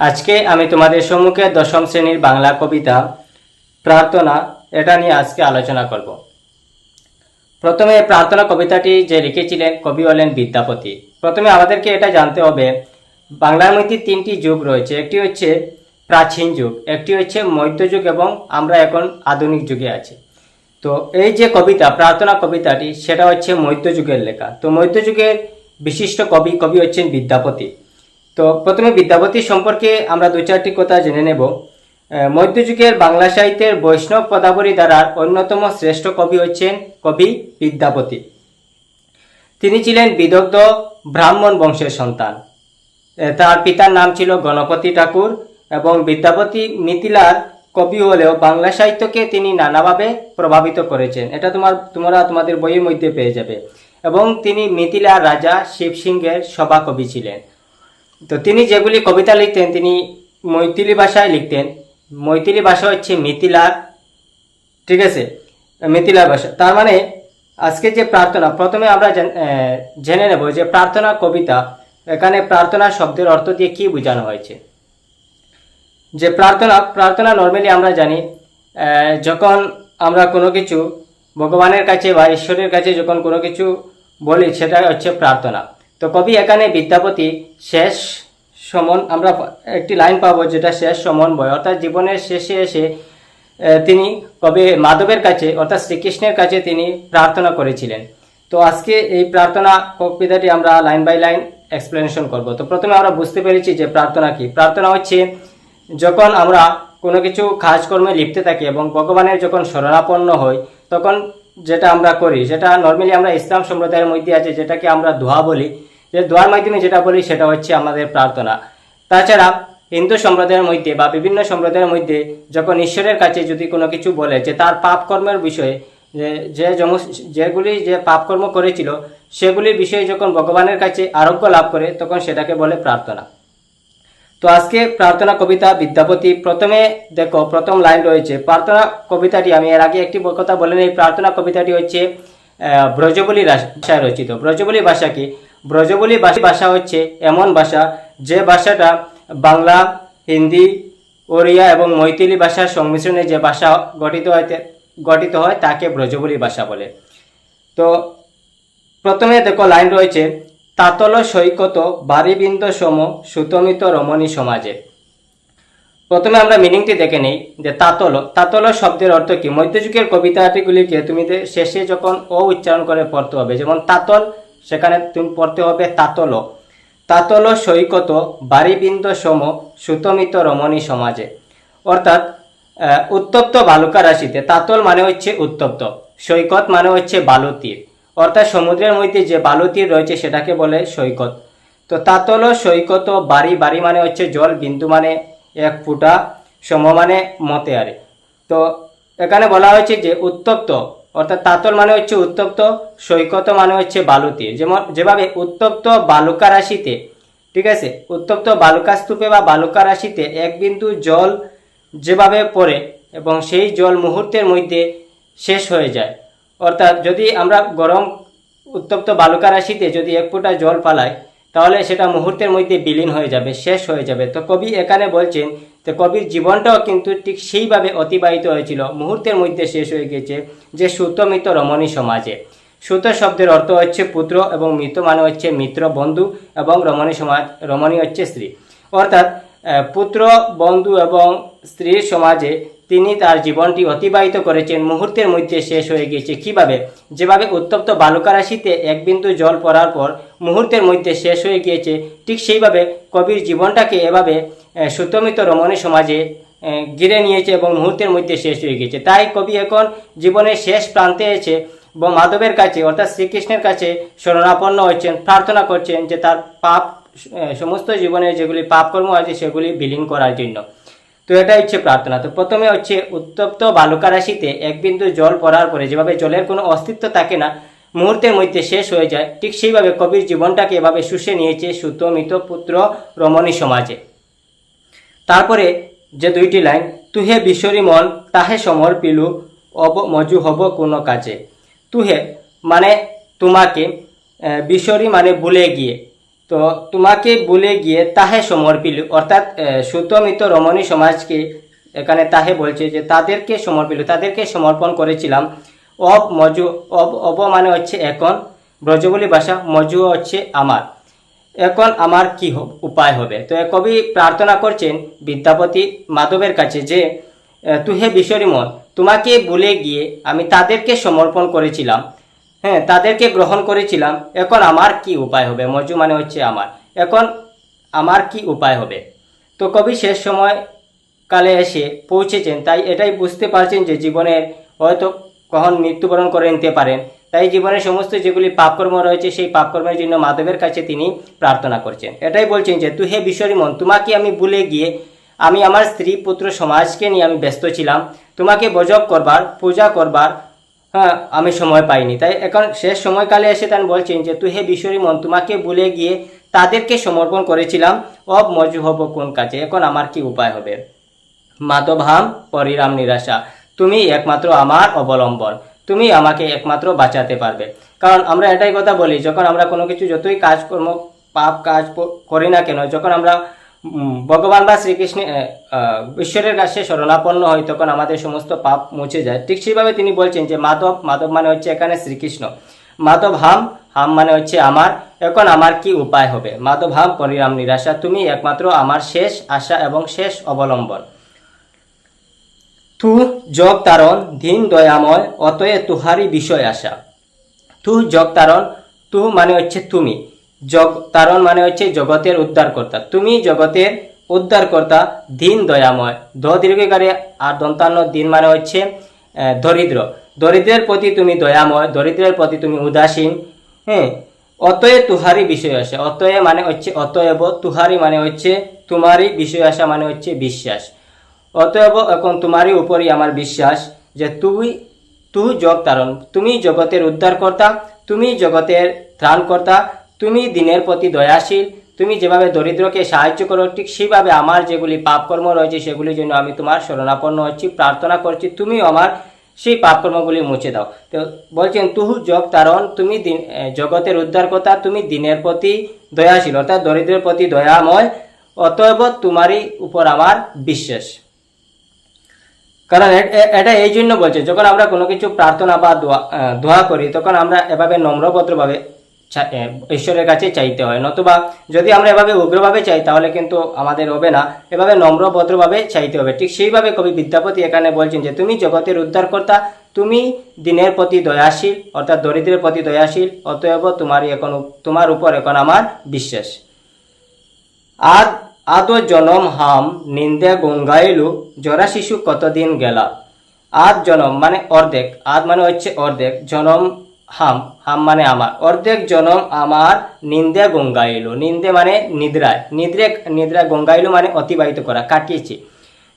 আজকে আমি তোমাদের সম্মুখে দশম শ্রেণির বাংলা কবিতা, প্রার্থনা, এটা নিয়ে আজকে আলোচনা করব। প্রথমে প্রার্থনা কবিতাটি যে লিখেছিলেন কবি হলেন বিদ্যাপতি। প্রথমে আমাদেরকে এটা জানতে হবে, বাংলার মধ্যে তিনটি যুগ রয়েছে, একটি হচ্ছে প্রাচীন যুগ, একটি হচ্ছে মধ্যযুগ এবং আমরা এখন আধুনিক যুগে আছি। তো এই যে কবিতা, প্রার্থনা কবিতাটি, সেটা হচ্ছে মধ্যযুগের লেখা। তো মধ্যযুগের বিশিষ্ট কবি কবি হচ্ছেন বিদ্যাপতি। তো প্রথমে বিদ্যাপতি সম্পর্কে আমরা দু চারটি কথা জেনে নেব। মধ্যযুগের বাংলা সাহিত্যের বৈষ্ণব পদাবলী দ্বারার অন্যতম শ্রেষ্ঠ কবি হচ্ছেন কবি বিদ্যাপতি তিনি ছিলেন বিদগ্ধ ব্রাহ্মণ বংশের সন্তান। তার পিতার নাম ছিল গণপতি ঠাকুর এবং বিদ্যাপতি মিথিলার কবি হলেও বাংলা সাহিত্যকে তিনি নানাভাবে প্রভাবিত করেছেন। এটা তোমার, তোমরা তোমাদের বইয়ের মধ্যে পেয়ে যাবে। এবং তিনি মিথিলার রাজা শিবসিংহের সভাকবি ছিলেন। তো তিনি যেগুলি কবিতা লিখতেন, তিনি মৈথিলি ভাষায় লিখতেন। মৈথিলি ভাষা হচ্ছে মিথিলার ঠিক আছে? মিথিলার ভাষা। তার মানে আজকে যে প্রার্থনা, প্রথমে আমরা জেনে নেব যে প্রার্থনা কবিতা, এখানে প্রার্থনা শব্দের অর্থ দিয়ে কি বোঝানো হয়েছে। যে প্রার্থনা প্রার্থনা নর্মালি আমরা জানি যখন আমরা কোনো কিছু ভগবানের কাছে বা ঈশ্বরের কাছে যখন কোনো কিছু বলি, সেটা হচ্ছে প্রার্থনা। তো কবি এখানে বিদ্যাপতি শেষ সমন, আমরা একটি লাইন পাবো যেটা শেষ সমন্বয় অর্থাৎ জীবনের শেষে এসে তিনি কবি মাধবের কাছে, অর্থাৎ শ্রীকৃষ্ণের কাছে তিনি প্রার্থনা করেছিলেন। তো আজকে এই প্রার্থনা কবিতাটি আমরা লাইন বাই লাইন এক্সপ্লেনেশন করব। তো প্রথমে আমরা বুঝতে পেরেছি যে প্রার্থনা কি। প্রার্থনা হচ্ছে, যখন আমরা কোনো কিছু কাজকর্মে লিপ্তে থাকি এবং ভগবানের যখন শরণাপন্ন হই, তখন যেটা আমরা করি সেটা নর্মালি আমরা ইসলাম সম্প্রদায়ের মধ্যে আছে, যেটাকে আমরা দোয়া বলি যে দোয়ার মাধ্যমে যেটা বলি সেটা হচ্ছে আমাদের প্রার্থনা। তাছাড়া হিন্দু সম্প্রদায়ের মধ্যে বা বিভিন্ন সম্প্রদায়ের মধ্যে যখন ঈশ্বরের কাছে যদি কোনো কিছু বলে যে তার পাপ কর্মের বিষয়ে, যে যেগুলি যে পাপকর্ম করেছিল, সেগুলির বিষয়ে যখন ভগবানের কাছে আরোগ্য লাভ করে, তখন সেটাকে বলে প্রার্থনা। তো আজকে প্রার্থনা কবিতা বিদ্যাপতি, প্রথমে দেখো, প্রথম লাইন রয়েছে। প্রার্থনা কবিতাটি, আমি এর আগে একটি কথা বলে নিই, প্রার্থনা কবিতাটি হচ্ছে ব্রজবলি ভাষায় রচিত। ব্রজবলি ভাষা কি? ব্রজবলি ভাষা ভাষা হচ্ছে এমন ভাষা যে ভাষাটা বাংলা, হিন্দি, ওড়িয়া এবং মৈথিলি ভাষার সংমিশ্রণে যে ভাষা গঠিত হয় গঠিত হয় তাকে ব্রজবলি ভাষা বলে। তো প্রথমে দেখো লাইন রয়েছে, তাতল সৈকত বারিবিন্দ সম সুতমিত রমণী সমাজে। প্রথমে আমরা মিনিংটি দেখে নেই, যে তাতল তাতল শব্দের অর্থ কি? মধ্যযুগের কবিতাটিগুলিকে তুমি শেষে যখন ও উচ্চারণ করে পড়তে হবে, যেমন তাতল সেখানে তুমি পড়তে হবে তাতল। তাতল সৈকত বারিবিন্দ সম সুতমিত রমণী সমাজে। অর্থাৎ উত্তপ্ত বালুকা রাশিতে তাতল মানে হচ্ছে উত্তপ্ত, সৈকত মানে হচ্ছে বালুতীর। অর্থাৎ সমুদ্রের মধ্যে যে বালুতীর রয়েছে সেটাকে বলে সৈকত। তো তাতল সৈকত বাড়ি বাড়ি মানে হচ্ছে জল, বিন্দু মানে এক ফুটা, সম মানে মতে আরে। তো এখানে বলা হয়েছে যে উত্তপ্ত অর্থাৎ তাতল মানে হচ্ছে উত্তপ্ত, সৈকত মানে হচ্ছে বালুতীর যেমন, যেভাবে উত্তপ্ত বালুকা রাশিতে, ঠিক আছে? উত্তপ্ত বালুকা স্তূপে বা বালুকা রাশিতে এক বিন্দু জল যেভাবে পড়ে এবং সেই জল মুহূর্তের মধ্যে শেষ হয়ে যায়। অর্থাৎ যদি আমরা গরম উত্তপ্ত বালুকা রাশিতে যদি এক ফোঁটা জল পালাই তাহলে সেটা মুহূর্তের মধ্যে বিলীন হয়ে যাবে, শেষ হয়ে যাবে। তো কবি এখানে বলছেন তো কবির জীবনটাও কিন্তু ঠিক সেইভাবে অতিবাহিত হয়েছিল। মুহূর্তের মধ্যে শেষ হয়ে গেছে যে সুতমিত রমণী সমাজে। সুত শব্দের অর্থ হচ্ছে পুত্র এবং মৃত মানে হচ্ছে মিত্র বন্ধু এবং রমণী সমাজ, রমণী হচ্ছে স্ত্রী। অর্থাৎ পুত্র, বন্ধু এবং স্ত্রীর সমাজে তিনি তার জীবনটি অতিবাহিত করেছেন। মুহূর্তের মধ্যে শেষ হয়ে গিয়েছে কীভাবে? যেভাবে উত্তপ্ত বালুকা রাশিতে এক বিন্দু জল পড়ার পর মুহূর্তের মধ্যে শেষ হয়ে গিয়েছে, ঠিক সেইভাবে কবির জীবনটাকে এভাবে সুতমিত রমণী সমাজে ঘিরে নিয়েছে এবং মুহূর্তের মধ্যে শেষ হয়ে গিয়েছে তাই কবি এখন জীবনের শেষ প্রান্তে এসে মাধবের কাছে, অর্থাৎ শ্রীকৃষ্ণের কাছে শরণাপন্ন হচ্ছেন প্রার্থনা করছেন যে তার পাপ সমস্ত জীবনে যেগুলি পাপকর্ম আছে, সেগুলি বিলীন করার জন্য। তো এটা হচ্ছে প্রার্থনা। তো প্রথমে হচ্ছে উত্তপ্ত বালুকা রাশিতে এক বিন্দু জল পড়ার পরে যেভাবে জলের কোনো অস্তিত্ব থাকে না, মুহূর্তের মধ্যে শেষ হয়ে যায়, ঠিক সেইভাবে কবির জীবনটাকে এভাবে শুষে নিয়েছে সুত সুতমিত পুত্র, রমণী সমাজে। তারপরে যে দুইটি লাইন, তুহে বিশ্বরী মন, তাহে সমর পিলু, অব মজু হব কোনো কাজে। তুহে মানে তোমাকে বিশ্বরী মানে ভুলে গিয়ে। তো তোমাকে ভুলে গিয়ে তাহে সমর্পিল, অর্থাৎ সুতমিত রমণী সমাজকে এখানে তাহে বলছে যে তাদেরকে সমর্পিল, তাদেরকে সমর্পণ করেছিলাম। অব মজু, অব অব মানে হচ্ছে এখন, ব্রজবলী ভাষা, মজু হচ্ছে আমার। এখন আমার কি উপায় হবে? তো কবি প্রার্থনা করছেন বিদ্যাপতি মাধবের কাছে যে তুহে বিশ্বরী মন, তোমাকে ভুলে গিয়ে আমি তাদেরকে সমর্পণ করেছিলাম। হ্যাঁ তাদেরকে গ্রহণ করেছিলাম। এখন আমার কি উপায় হবে? মজু মানে হচ্ছে আমার। এখন আমার কি উপায় হবে? তো কবি শেষ সময় কালে এসে পৌঁছেছেন, তাই এটাই বুঝতে পারছেন যে জীবনের হয়তো কখন মৃত্যুবরণ করে নিতে পারেন। তাই জীবনের সমস্ত যেগুলি পাপকর্ম রয়েছে, সেই পাপকর্মের জন্য মাধবের কাছে তিনি প্রার্থনা করছেন। এটাই বলছেন যে তুই হে বিশ্বরী মন, তোমাকে আমি ভুলে গিয়ে আমি আমার স্ত্রী পুত্র সমাজকে নিয়ে আমি ব্যস্ত ছিলাম। তোমাকে বজব করবার, পূজা করবার হ্যাঁ আমি সময় পাইনি। তাই এখন শেষ সময়কালে এসে তান বলছেন যে, তুই হে বিশ্বরী মন, তোমাকে ভুলে গিয়ে তাদেরকে সমর্পণ করেছিলাম। অব মজু হব কোন কাজে? এখন আমার কি উপায় হবে? মাতভাম পরিরাম নিরাশা। তুমি একমাত্র আমার অবলম্বন। তুমি আমাকে একমাত্র বাঁচাতে পারবে। কারণ আমরা এটাই কথা বলি, যখন আমরা কোনো কিছু যতই কাজকর্ম, পাপ কাজ করি না কেন, যখন আমরা ভগবান বা শ্রীকৃষ্ণ ঈশ্বরের কাছে শরণাপন্ন হয় তখন আমাদের সমস্ত পাপ মুছে যায়। ঠিক সেইভাবে তিনি বলছেন যে মাধব মাধব মানে হচ্ছে এখানে শ্রীকৃষ্ণ। মাধব হাম হাম মানে হচ্ছে আমার। এখন আমার কি উপায় হবে? মাধব হাম, পরিরাম নিরাশা, তুমি একমাত্র আমার শেষ আশা এবং শেষ অবলম্বন। তু যোগ তারণ, ধীন দয়াময় অতএ তুহারি বিষয় আশা। তু যোগ তারণ তু মানে হচ্ছে তুমি। জগ তারণ মানে হচ্ছে জগতের উদ্ধারকর্তা। তুমি জগতের উদ্ধারকর্তা, ধীন দয়াময়। দ দীর্ঘকারে আর দন্তান্ন দিন মানে হচ্ছে দরিদ্র। দরিদ্রের প্রতি তুমি দয়াময়, দরিদ্রের প্রতি তুমি উদাসীন হ্যাঁ অতএ তুহারি বিষয় আসা। অতএ মানে হচ্ছে অতএব, তুহারি মানে হচ্ছে তোমারই বিষয় আসা মানে হচ্ছে বিশ্বাস। অতএব এখন তোমারই উপরই আমার বিশ্বাস যে তুই তু জগ তারণ। তুমি জগতের উদ্ধারকর্তা, তুমি জগতের ত্রাণকর্তা তুমি দিনের প্রতি দয়াশীল তুমি যেভাবে দরিদ্রকে সাহায্য করো ঠিক সেইভাবে আমার যেগুলি পাপকর্ম রয়েছে সেগুলির জন্য আমি তোমার শরণাপন্ন হচ্ছি প্রার্থনা করছি তুমিও আমার সেই পাপকর্মগুলি মুছে দাও। তো বলছেন তুহু জগ তারণ তুমি দিন জগতের উদ্ধারকর্তা তুমি দিনের প্রতি দয়াশীল অর্থাৎ দরিদ্রের প্রতি দয়াময় অতএব তোমারই উপর আমার বিশ্বাস। কারণ এটা এই জন্য বলছে যখন আমরা কোনো কিছু প্রার্থনা বা দোয়া দোয়া করি তখন আমরা এভাবে এ, ঈশ্বরের কাছে চাইতে হয়। নতুবা যদি আমরা এভাবে উগ্রভাবে চাই, তাহলে কিন্তু আমাদের হবে না। এভাবে নম্রভদ্রভাবে চাইতে হবে। ঠিক সেইভাবে কবি বিদ্যাপতি এখানে বলছেন যে, তুমি জগতের উদ্ধারকর্তা, তুমি দিনের প্রতি দয়াশীল, অর্থাৎ দরিদ্রের প্রতি দয়াশীল, অতএব তোমারই এখন তোমার উপর এখন আমার বিশ্বাস। আদ, আদো জনম হাম নিন্দে গঙ্গাইলু, জরা শিশু কতদিন গেলা? আদ জনম মানে অর্ধেক। আদ মানে হচ্ছে অর্ধেক। জনম হাম হাম মানে আমার। অর্ধেক জনম আমার নিন্দে গঙ্গাইলু। নিন্দে মানে নিদ্রায় নিদ্রে, নিদ্রা গঙ্গাইলু মানে অতিবাহিত করা, কাটিয়েছি।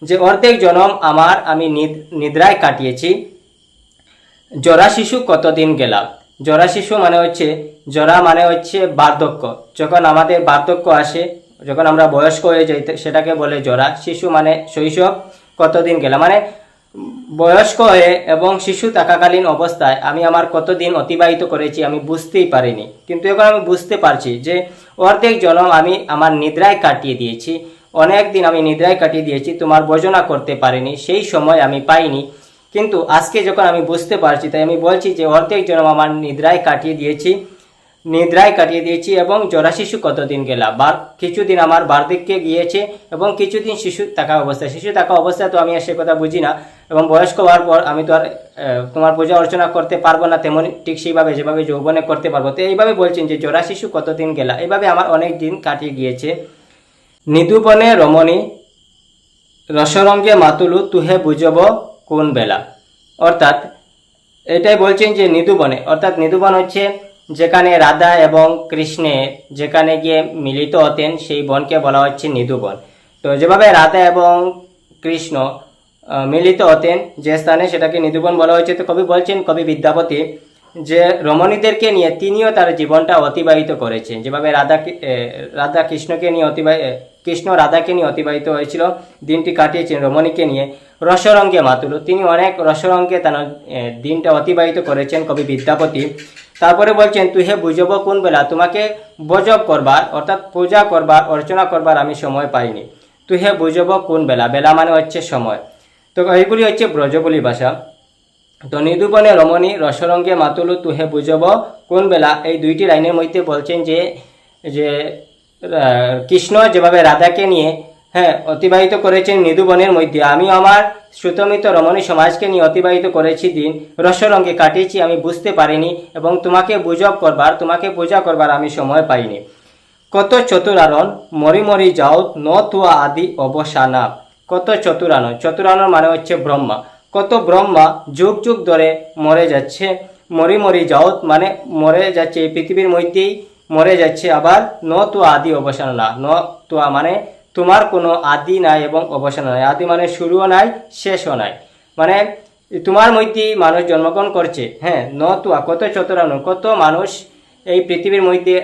যে অর্ধেক জনম আমার, আমি নিদ- নিদ্রায় কাটিয়েছি। জরা শিশু কতদিন গেলাম? জরা শিশু মানে হচ্ছে, জরা মানে হচ্ছে বার্ধক্য। যখন আমাদের বার্ধক্য আসে, যখন আমরা বয়স্ক হয়ে যাই, সেটাকে বলে জরা। শিশু মানে শৈশব কতদিন গেলাম? মানে বয়স্ক হয়ে এবং শিশু থাকাকালীন অবস্থায় আমি আমার কতদিন অতিবাহিত করেছি আমি বুঝতেই পারিনি। কিন্তু এখন আমি বুঝতে পারছি যে অর্ধেক জনম আমি আমার নিদ্রায় কাটিয়ে দিয়েছি। অনেক দিন আমি নিদ্রায় কাটিয়ে দিয়েছি, তোমার বোঝনা করতে পারিনি, সেই সময় আমি পাইনি। কিন্তু আজকে যখন আমি বুঝতে পারছি, তাই আমি বলছি যে অর্ধেক জন্ম আমার নিদ্রায় কাটিয়ে দিয়েছি। নিদ্রায় কাটিয়ে দিয়েছি এবং জরা শিশু কতদিন গেলা বার কিছুদিন আমার বার্ধক্যে গিয়েছে এবং কিছুদিন শিশু থাকা অবস্থায়। শিশু থাকা অবস্থায় তো আমি আর সে কথা বুঝি না এবং বয়স্ক হওয়ার পর আমি তো আর তোমার পূজা অর্চনা করতে পারব না তেমন ঠিক সেইভাবে, যেভাবে যৌবনে করতে পারব। তো এইভাবে বলছেন যে জরা শিশু কতদিন গেলা? এইভাবে আমার অনেক দিন কাটিয়ে গিয়েছে। নিদুবনে রমণী, রসরঙ্গে মাতুলু, তুহে বুঝব কোন বেলা? অর্থাৎ এটাই বলছেন যে নিদুবনে অর্থাৎ নিদুবন হচ্ছে যেখানে রাধা এবং কৃষ্ণের যেখানে গিয়ে মিলিত হতেন, সেই বনকে বলা হচ্ছে নিদুবন তো যেভাবে রাধা এবং কৃষ্ণ মিলিত হতেন, যে স্থানে সেটাকে নিধুবন বলা হয়েছে, তো কবি বলছেন কবি বিদ্যাপতি যে রমণীদেরকে নিয়ে তিনিও তার জীবনটা অতিবাহিত করেছেন। যেভাবে রাধা রাধা কৃষ্ণকে নিয়ে অতিবাহিত কৃষ্ণ রাধাকে নিয়ে অতিবাহিত হয়েছিল, দিনটি কাটিয়েছেন রমণীকে নিয়ে। রসরঙ্গে মাতুল, তিনি অনেক রসরঙ্গে তার দিনটা অতিবাহিত করেছেন কবি বিদ্যাপতি। তারপরে বলছেন, তুই হে বুঝব কোন বেলা? তোমাকে বজব করবার, অর্থাৎ পূজা করবার, অর্চনা করবার আমি সময় পাইনি। তুই হে বুঝব কোন বেলা? বেলা মানে হচ্ছে সময়। তো এইগুলি হচ্ছে ব্রজবুলি ভাষা। তো নিদুবনে রমণী রসরঙ্গে মাতুলু, তুহে বুঝব কোন বেলা? এই দুইটি লাইনের মধ্যে বলছেন যে যে কৃষ্ণ যেভাবে রাধাকে নিয়ে হ্যাঁ অতিবাহিত করেছেন নিদুবনের মধ্যে, আমি আমার শ্রুতমিত রমণী সমাজকে নিয়ে অতিবাহিত করেছি দিন, রসরঙ্গে কাটিয়েছি, আমি বুঝতে পারিনি এবং তোমাকে বুঝব করবার, তোমাকে পূজা করবার আমি সময় পাইনি। কত চতুরারণ, মরি মরি যাও, ন তুয়া আদি অবসানা। কত চতুরানো চতুরানোর মানে হচ্ছে ব্রহ্মা। কত ব্রহ্মা যুগ যুগ ধরে মরে যাচ্ছে। মরি মরি যাও মানে মরে যাচ্ছে এই পৃথিবীর মধ্যেই, মরে যাচ্ছে আবার ন তুয়া আদি অবসান না। ন তুয়া মানে তোমার কোনো আদি নাই এবং অবসান নাই। আদি মানে শুরুও নাই, শেষও নাই। মানে তোমার মধ্যেই মানুষ জন্মগ্রহণ করছে। হ্যাঁ ন তুয়া কত চতুরানো, কত মানুষ এই পৃথিবীর মধ্যে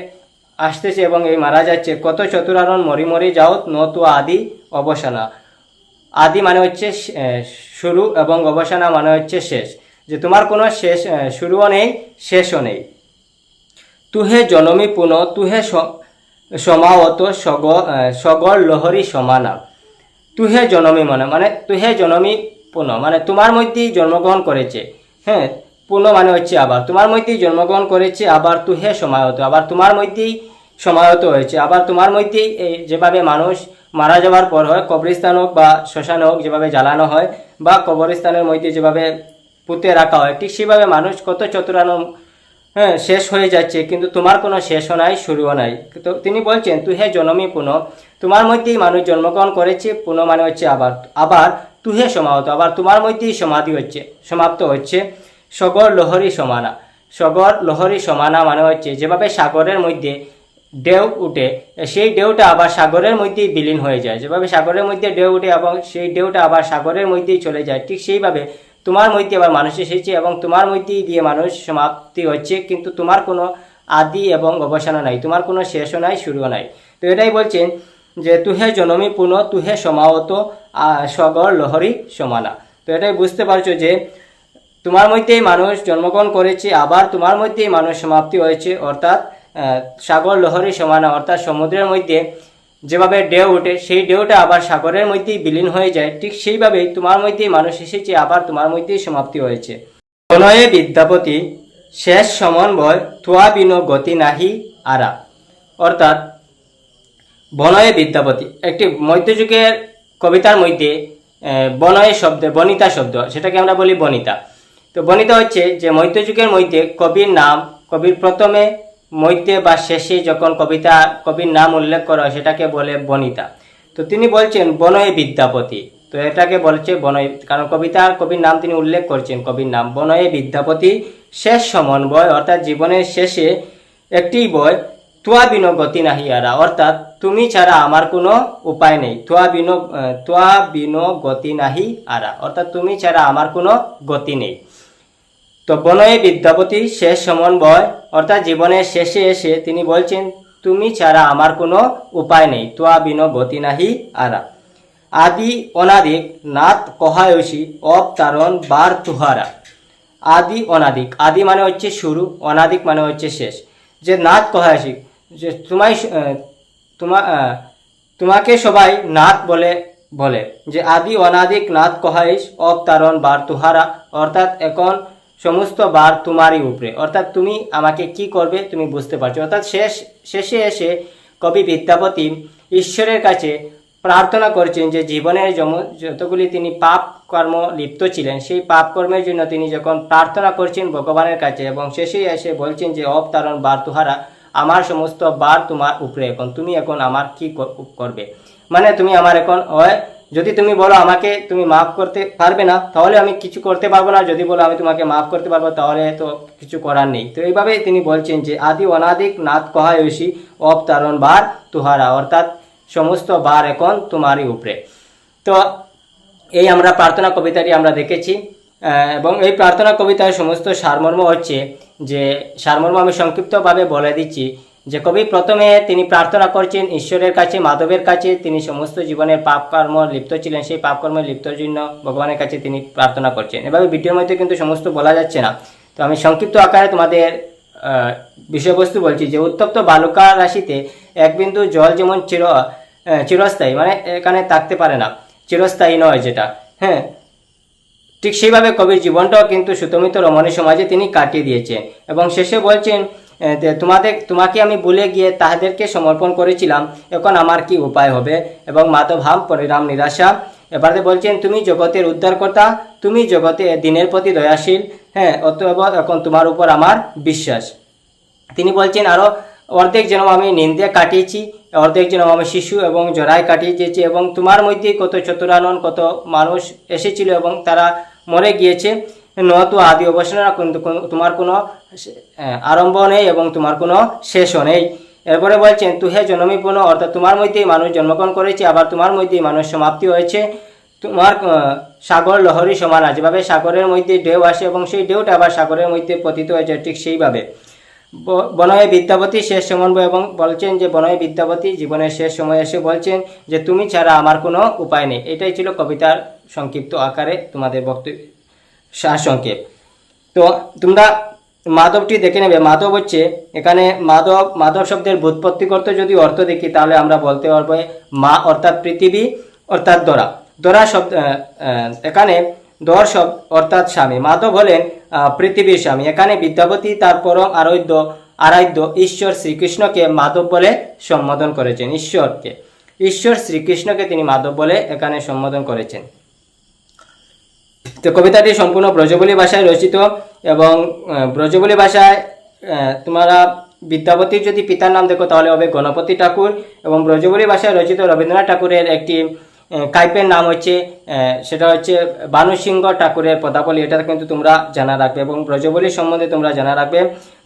আসতেছে এবং এই মারা যাচ্ছে। কত চতুরানন মরি মরি যাও নতু আদি অবসানা আদি মানে হচ্ছে শুরু এবং অবসানা মানে হচ্ছে শেষ। যে তোমার কোনো শেষ শুরুও নেই, শেষও নেই। তুহে জনমী পুন, তুহে সমাহত সগ সগর লহরী সমানা। তুহে জনমী মনে মানে তুহে জনমী পুনঃ মানে তোমার মধ্যেই জন্মগ্রহণ করেছে। হ্যাঁ পুনঃ মানে হচ্ছে আবার। তোমার মধ্যেই জন্মগ্রহণ করেছে, আবার তুহে সমায়ত আবার তোমার মধ্যেই সমায়ত হয়েছে, আবার তোমার মধ্যেই এই যেভাবে মানুষ মারা যাওয়ার পর হয়, কবরস্থান হোক বা শ্মশান হোক যেভাবে জ্বালানো হয় বা কবরস্থানের মধ্যে যেভাবে পুঁতে রাখা হয়, ঠিক সেভাবে মানুষ কত চতুরানো হ্যাঁ শেষ হয়ে যাচ্ছে, কিন্তু তোমার কোনো শেষও নাই, শুরুও নাই। তো তিনি বলছেন, তুই হে জনমী পুনঃ, তোমার মধ্যেই মানুষ জন্মগ্রহণ করেছে, পুনঃ মানে হচ্ছে আবার আবার তুহে সমাহত, আবার তোমার মধ্যেই সমাধি হচ্ছে, সমাপ্ত হচ্ছে, সগর লহরী সমানা, সগর লহরী সমানা মানে হচ্ছে যেভাবে সাগরের মধ্যে ঢেউ উঠে, সেই ঢেউটা আবার সাগরের মধ্যেই বিলীন হয়ে যায়। যেভাবে সাগরের মধ্যে ঢেউ উঠে এবং সেই ঢেউটা আবার সাগরের মধ্যেই চলে যায়, ঠিক সেইভাবে তোমার মধ্যে আবার মানুষ এসেছে এবং তোমার মধ্যেই দিয়ে মানুষ সমাপ্তি হচ্ছে, কিন্তু তোমার কোনো আদি এবং অবসানও নাই, তোমার কোনো শেষও নাই, শুরুও নাই। তো এটাই বলছেন যে, তুহে জনমী পুনঃ, তুহে সমাহত সগর লহরী সমানা। তো এটাই বুঝতে পারছ যে, তোমার মধ্যেই মানুষ জন্মগ্রহণ করেছে, আবার তোমার মধ্যেই মানুষ সমাপ্তি হয়েছে, অর্থাৎ সাগর লহরী সমান, অর্থাৎ সমুদ্রের মধ্যে যেভাবে ঢেউ ওঠে, সেই ঢেউটা আবার সাগরের মধ্যেই বিলীন হয়ে যায়। ঠিক সেইভাবেই তোমার মধ্যেই মানুষ এসেছে, আবার তোমার মধ্যেই সমাপ্তি হয়েছে। প্রণয়ে বিদ্যাপতি শেষ সমন্বয় তোয়া বিনো গতি নাহি আরা। অর্থাৎ বনয়ে বিদ্যাপতি, একটি মধ্যযুগের কবিতার মধ্যে বনয়ে শব্দ, বনিতা শব্দ, সেটাকে আমরা বলি বনিতা। তো বনিতা হচ্ছে যে মধ্যযুগের মধ্যে কবির নাম, কবির প্রথমে মধ্যে বা শেষে যখন কবিতা, কবির নাম উল্লেখ করা হয়, সেটাকে বলে বনিতা। তো তিনি বলছেন, বনয়ে বিদ্যাপতি। তো এটাকে বলছে বনয়, কারণ কবিতার কবির নাম তিনি উল্লেখ করছেন, কবির নাম। বনয়ে বিদ্যাপতি, শেষ সমন্বয় অর্থাৎ জীবনের শেষে একটি বই তুয়া বিনো গতি নাহি আরা। অর্থাৎ তুমি ছাড়া আমার কোনো উপায় নেই। তুয়া বিনো তুয়া বিনো গতি নাহি আরা। অর্থাৎ তুমি ছাড়া আমার কোনো গতি নেই। তো বনয়ে বিদ্যাপতি শেষ সমন্বয় অর্থাৎ জীবনের শেষে এসে তিনি বলছেন, তুমি ছাড়া আমার কোনো উপায় নেই তোয়া বিনো গতি নাহি আরা। আদি অনাদিক নাথ কহায়সী অবতারণ বার তুহারা। আদি অনাদিক, আদি মানে হচ্ছে শুরু, অনাদিক মানে হচ্ছে শেষ। যে নাথ কহায়সী, যে তোমায় তোমা তোমাকে সবাই নাথ বলে বলে। যে আদি অনাদিক নাথ কহাইশ অবতারণ বার তুহারা, অর্থাৎ এখন সমস্ত বার তোমারই উপরে। অর্থাৎ তুমি আমাকে কি করবে তুমি বুঝতে পারছ। অর্থাৎ শেষ, শেষে এসে কবি বিদ্যাপতি ঈশ্বরের কাছে প্রার্থনা করছেন যে জীবনের যতগুলি তিনি পাপ কর্ম লিপ্ত ছিলেন, সেই পাপ কর্মের জন্য তিনি যখন প্রার্থনা করছেন ভগবানের কাছে এবং শেষে এসে বলছেন যে, অবতারণ বার তুহারা, আমার সমস্ত বার তোমার উপরে এখন। তুমি এখন আমার কি কর- করবে? মানে তুমি আমার এখন হয় যদি তুমি বলো আমাকে তুমি মাফ করতে পারবে না, তাহলে আমি কিছু করতে পারব না। যদি বলো আমি তোমাকে মাফ করতে পারব, তাহলে তো কিছু করার নেই। তো এইভাবে তিনি বলছেন যে, আদি অনাদিক নাথ কহায়সী অবতারণ বার তুহারা অর্থাৎ সমস্ত বার এখন তোমারই উপরে। তো এই আমরা প্রার্থনা কবিতাটি আমরা দেখেছি এবং এই প্রার্থনা কবিতার সমস্ত সারমর্ম হচ্ছে যে, সারমর্ম আমি সংক্ষিপ্তভাবে বলে দিচ্ছি। যে কবি প্রথমে তিনি প্রার্থনা করছেন, ঈশ্বরের কাছে, মাধবের কাছে। তিনি সমস্ত জীবনের পাপ কর্ম লিপ্ত ছিলেন। সেই পাপ কর্মে লিপ্তর জন্য ভগবানের কাছে তিনি প্রার্থনা করছেন। এভাবে ভিডিওর মধ্যে কিন্তু সমস্ত বলা যাচ্ছে না। তো আমি সংক্ষিপ্ত আকারে তোমাদের বিষয়বস্তু বলছি যে, উত্তপ্ত বালুকা রাশিতে এক বিন্দু জল যেমন চির চিরস্থায়ী মানে এখানে থাকতে পারে না। চিরস্থায়ী নয় যেটা। হ্যাঁ? ঠিক সেইভাবে কবির জীবনটাও কিন্তু সুতমিত রমণী সমাজে তিনি কাটিয়ে দিয়েছেন। এবং শেষে বলছেন তোমাদের, তোমাকে আমি ভুলে গিয়ে তাহাদেরকে সমর্পণ করেছিলাম। এখন আমার কি উপায় হবে? এবং মাধবহাম পরিণাম নিরাশা। এবারে বলছেন, তুমি জগতের উদ্ধারকর্তা, তুমি জগতে দিনের প্রতি দয়াশীল। হ্যাঁ অতএব এখন তোমার উপর আমার বিশ্বাস। তিনি বলছেন আরও অর্ধেক যেন আমি নিন্দে কাটিয়েছি, অর্ধেক যেন আমি শিশু এবং জরায় দিয়েছি এবং তোমার মধ্যে কত চতুরানন, কত মানুষ এসেছিল এবং তারা মরে গিয়েছে। নত আদি অবসান কিন্তু তোমার কোনো আরম্ভ নেই এবং তোমার কোনো শেষও নেই। এরপরে বলছেন তুহে জন্মী পুনঃ অর্থাৎ তোমার মধ্যেই মানুষ জন্মগ্রহণ করেছে, আবার তোমার মধ্যেই মানুষ সমাপ্তি হয়েছে। তোমার সাগর লহরী সমান আছে। যেভাবে সাগরের মধ্যে ঢেউ আসে এবং সেই ঢেউটা আবার সাগরের মধ্যে পতিত হয়েছে ঠিক সেইভাবে। বনয়ে বিদ্যাপতি শেষ সমন্বয় এবং বলছেন যে, বনয়ে বিদ্যাপতি জীবনের শেষ সময় এসে বলছেন যে, তুমি ছাড়া আমার কোনো উপায় নেই। এটাই ছিল কবিতার সংক্ষিপ্ত আকারে তোমাদের বক্তব্য সারসংক্ষেপ। তো তোমরা মাধবটি দেখে নেবে। মাধব হচ্ছে এখানে মাধব মাধব শব্দের ভূতপত্তি করতে যদি অর্থ দেখি, তাহলে আমরা বলতে পারব মা অর্থাৎ পৃথিবী, অর্থাৎ দরা। দরা শব্দ এখানে দর শব্দ অর্থাৎ স্বামী। মাধব হলেন পৃথিবীর স্বামী। এখানে বিদ্যাপতি, তার পরম আরাধ্য আরাধ্য ঈশ্বর শ্রীকৃষ্ণকে মাধব বলে সম্বোধন করেছেন। ঈশ্বরকে। ঈশ্বর শ্রীকৃষ্ণকে তিনি মাধব বলে এখানে সম্বোধন করেছেন। তো কবিতাটি সম্পূর্ণ ব্রজবলী ভাষায় রচিত এবং ব্রজবলী ভাষায় তোমরা বিদ্যাপতির যদি পিতার নাম দেখো, তাহলে হবে গণপতি ঠাকুর এবং ব্রজবলী ভাষায় রচিত রবীন্দ্রনাথ ঠাকুরের একটি কাইপের নাম হচ্ছে সেটা হচ্ছে বানুসিংহ ঠাকুরের পদাবলী। এটা কিন্তু তোমরা জানা রাখবে এবং ব্রজবলী সম্বন্ধে তোমরা জানা রাখবে।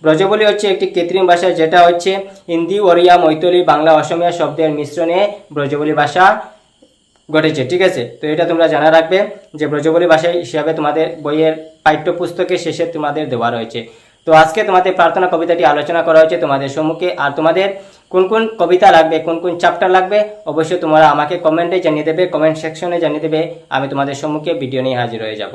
ব্রজবলী হচ্ছে একটি কৃত্রিম ভাষা, যেটা হচ্ছে হিন্দি, ওড়িয়া মৈতলি বাংলা, অসমীয়া শব্দের মিশ্রণে ব্রজবলী ভাষা। ঘটেছে, ঠিক আছে? তো এটা তোমরা জানা রাখবে যে ব্রজবলী ভাষায় হিসাবে তোমাদের বইয়ের পাঠ্যপুস্তকের শেষে তোমাদের দেওয়া রয়েছে। তো আজকে তোমাদের প্রার্থনা কবিতাটি আলোচনা করা হয়েছে তোমাদের সম্মুখে। আর তোমাদের কোন কোন কবিতা লাগবে, কোন কোন চ্যাপ্টার লাগবে, অবশ্যই তোমরা আমাকে কমেন্টে জানিয়ে দেবে কমেন্ট সেকশনে জানিয়ে দেবে। আমি তোমাদের সম্মুখে ভিডিও নিয়ে হাজির হয়ে যাব।